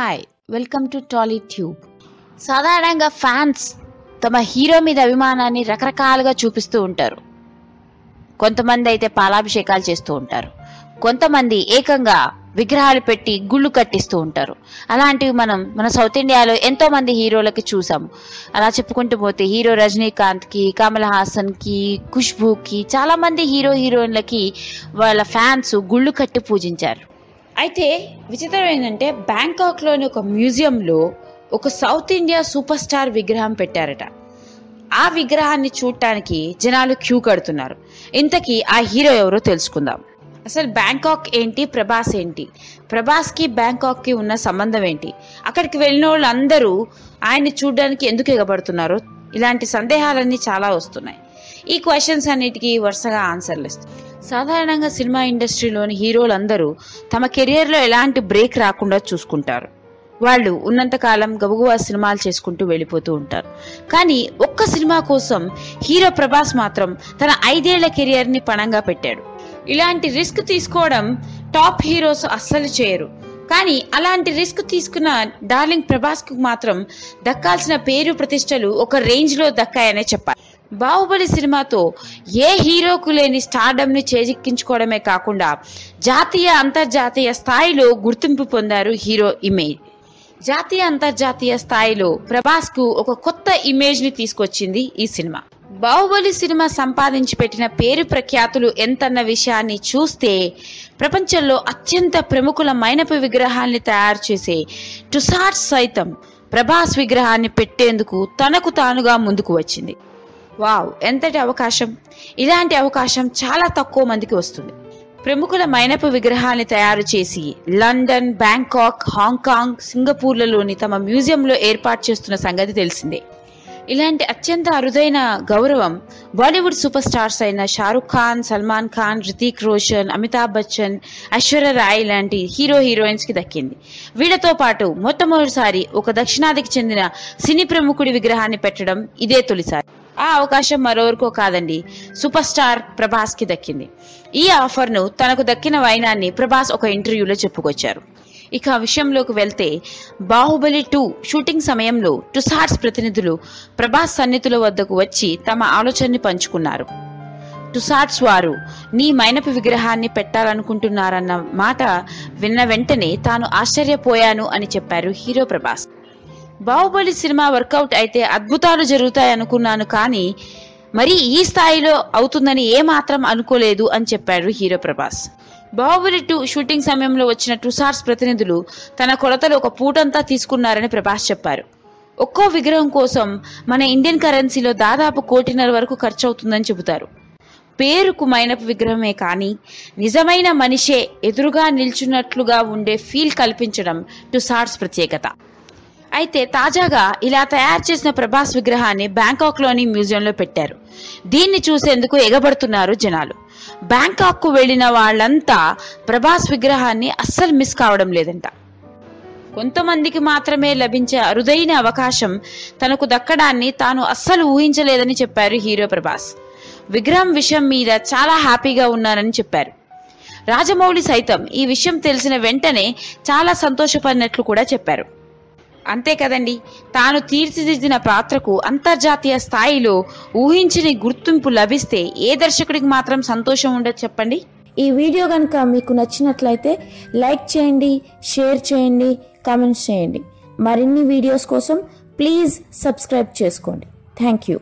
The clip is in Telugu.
Hi welcome to Tolly Tube సాధారణంగా ఫ్యాన్స్ తమ హీరో మీద అభిమానాన్ని రకరకాలుగా చూపిస్తూ ఉంటారు. కొంతమంది అయితే పాలాభిషేకాలు చేస్తూ ఉంటారు. కొంతమంది ఏకంగా విగ్రహాలు పెట్టి గుళ్ళు కట్టిస్తూ ఉంటారు. అలాంటివి మనం మన సౌత్ ఇండియాలో ఎంతో మంది హీరోలకి చూసాము. అలా చెప్పుకుంటూ పోతే హీరో రజనీకాంత్కి కమల్ హాసన్కి ఖుష్బుకి ఖుష్బూకి హీరో హీరోయిన్లకి వాళ్ళ ఫ్యాన్స్ గుళ్ళు కట్టి పూజించారు. అయితే విచిత్రం ఏంటంటే బ్యాంకాక్లోని ఒక మ్యూజియంలో ఒక సౌత్ ఇండియా సూపర్ స్టార్ విగ్రహం పెట్టారట. ఆ విగ్రహాన్ని చూడటానికి జనాలు క్యూ కడుతున్నారు. ఇంతకీ ఆ హీరో ఎవరో తెలుసుకుందాం. అసలు బ్యాంకాక్ ఏంటి? ప్రభాస్ ఏంటి? ప్రభాస్కి బ్యాంకాక్కి ఉన్న సంబంధం ఏంటి? అక్కడికి వెళ్ళిన వాళ్ళందరూ ఆయన్ని చూడడానికి ఎందుకు ఎగబడుతున్నారో? ఇలాంటి సందేహాలన్నీ చాలా వస్తున్నాయి. ఈ క్వశ్చన్స్ అన్నిటికీ వరుసగా ఆన్సర్లు ఇస్తాయి సాధారణంగా సినిమా ఇండస్ట్రీలోని హీరోలందరూ తమ కెరియర్లో ఎలాంటి బ్రేక్ రాకుండా చూసుకుంటారు. వాళ్ళు ఉన్నంతకాలం గబుగువా సినిమాలు చేసుకుంటూ వెళ్ళిపోతూ ఉంటారు. కానీ ఒక్క సినిమా కోసం హీరో ప్రభాస్ మాత్రం తన ఐదేళ్ళ కెరియర్ని పణంగా పెట్టాడు. ఇలాంటి రిస్క్ తీసుకోవడం టాప్ హీరోస్ అస్సలు చేయరు. కానీ అలాంటి రిస్క్ తీసుకున్న డార్లింగ్ ప్రభాస్కు మాత్రం దక్కాల్సిన పేరు ప్రతిష్టలు ఒక రేంజ్లో దక్కాయనే చెప్పాలి. బాహుబలి సినిమాతో ఏ హీరోకు లేని స్టార్డమ్ని చేజిక్కించుకోవడమే కాకుండా జాతీయ అంతర్జాతీయ స్థాయిలో గుర్తింపు పొందారు హీరో ఇమేజ్. జాతీయ అంతర్జాతీయ స్థాయిలో ప్రభాస్కు ఒక కొత్త ఇమేజ్ని తీసుకొచ్చింది ఈ సినిమా. బాహుబలి సినిమా సంపాదించి పెట్టిన పేరు ప్రఖ్యాతులు ఎంతన్న విషయాన్ని చూస్తే ప్రపంచంలో అత్యంత ప్రముఖుల మైనపు విగ్రహాల్ని తయారు చేసే టుసార్ట్ సైతం ప్రభాస్ విగ్రహాన్ని పెట్టేందుకు తనకు తానుగా ముందుకు వచ్చింది. వావ్ ఎంతటి అవకాశం? ఇలాంటి అవకాశం చాలా తక్కువ మందికి వస్తుంది. ప్రముఖుల మైనపు విగ్రహాన్ని తయారు చేసి లండన్ బ్యాంకాక్ హాంకాంగ్ సింగపూర్లలోని తమ మ్యూజియంలో ఏర్పాటు చేస్తున్న సంగతి తెలిసిందే. ఇలాంటి అత్యంత అరుదైన గౌరవం బాలీవుడ్ సూపర్ స్టార్స్ అయిన షారుఖ్ ఖాన్ సల్మాన్ ఖాన్ రితిక్ రోషన్ అమితాబ్ బచ్చన్ ఐశ్వర్య రాయ్ లాంటి హీరో హీరోయిన్స్కి దక్కింది. వీళ్ళతో పాటు మొట్టమొదటిసారి ఒక దక్షిణాదికి చెందిన సినీ ప్రముఖుడి విగ్రహాన్ని పెట్టడం ఇదే తొలిసారి. ఆ అవకాశం మరోవరకో కాదండి. సూపర్ స్టార్ ప్రభాస్కి దక్కింది. ఈ ఆఫర్ను తనకు దక్కిన వైనాన్ని ప్రభాస్ ఒక ఇంటర్వ్యూలో చెప్పుకొచ్చారు. ఇక ఆ విషయంలోకి వెళ్తే బాహుబలి టూ షూటింగ్ సమయంలో టుసార్ట్స్ ప్రతినిధులు ప్రభాస్ సన్నిధుల వద్దకు వచ్చి తమ ఆలోచనని పంచుకున్నారు. టుసార్ట్స్ వారు నీ మైనపు విగ్రహాన్ని పెట్టాలనుకుంటున్నారన్న మాట విన్న వెంటనే తాను ఆశ్చర్యపోయాను అని చెప్పారు hero Prabhas. Baahubali cinema work out అయితే అద్భుతాలు జరుగుతాయి అనుకున్నాను కానీ మరి ఈ స్థాయిలో అవుతుందని ఏమాత్రం అనుకోలేదు అని చెప్పాడు hero Prabhas. Baahubali two shooting సమయంలో వచ్చిన టుసార్స్ ప్రతినిధులు తన కొలతలు ఒక పూటంతా తీసుకున్నారని ప్రభాస్ చెప్పారు. ఒక్కో విగ్రహం కోసం మన ఇండియన్ కరెన్సీలో దాదాపు కోటిన్నర వరకు ఖర్చు అవుతుందని చెబుతారు. పేరుకు మైనపు విగ్రహమే కానీ నిజమైన మనిషే ఎదురుగా నిల్చున్నట్లుగా ఉండే ఫీల్ కల్పించడం టుసార్స్ ప్రత్యేకత. అయితే తాజాగా ఇలా తయారు చేసిన ప్రభాస్ విగ్రహాన్ని బ్యాంకాక్లోని మ్యూజియంలో పెట్టారు. దీన్ని చూసేందుకు ఎగబడుతున్నారు జనాలు. బ్యాంకాక్కు వెళ్ళిన వాళ్ళంతా ప్రభాస్ విగ్రహాన్ని అస్సలు మిస్ కావడం లేదంట. కొంతమందికి మాత్రమే లభించే అరుదైన అవకాశం తనకు దక్కడాన్ని తాను అస్సలు ఊహించలేదని చెప్పారు హీరో ప్రభాస్. విగ్రహం విషయం మీద చాలా హ్యాపీగా ఉన్నానని చెప్పారు. రాజమౌళి సైతం ఈ విషయం తెలిసిన వెంటనే చాలా సంతోషపడినట్లు కూడా చెప్పారు. అంతే కదండి. తాను తీర్చిదిద్దిన పాత్రకు అంతర్జాతీయ స్థాయిలో ఊహించని గుర్తింపు లభిస్తే ఏ దర్శకుడికి మాత్రం సంతోషం ఉండదు చెప్పండి? ఈ వీడియో కనుక మీకు నచ్చినట్లయితే లైక్ చేయండి షేర్ చేయండి కామెంట్స్ చేయండి. మరిన్ని వీడియోస్ కోసం ప్లీజ్ సబ్స్క్రైబ్ చేసుకోండి. Thank you.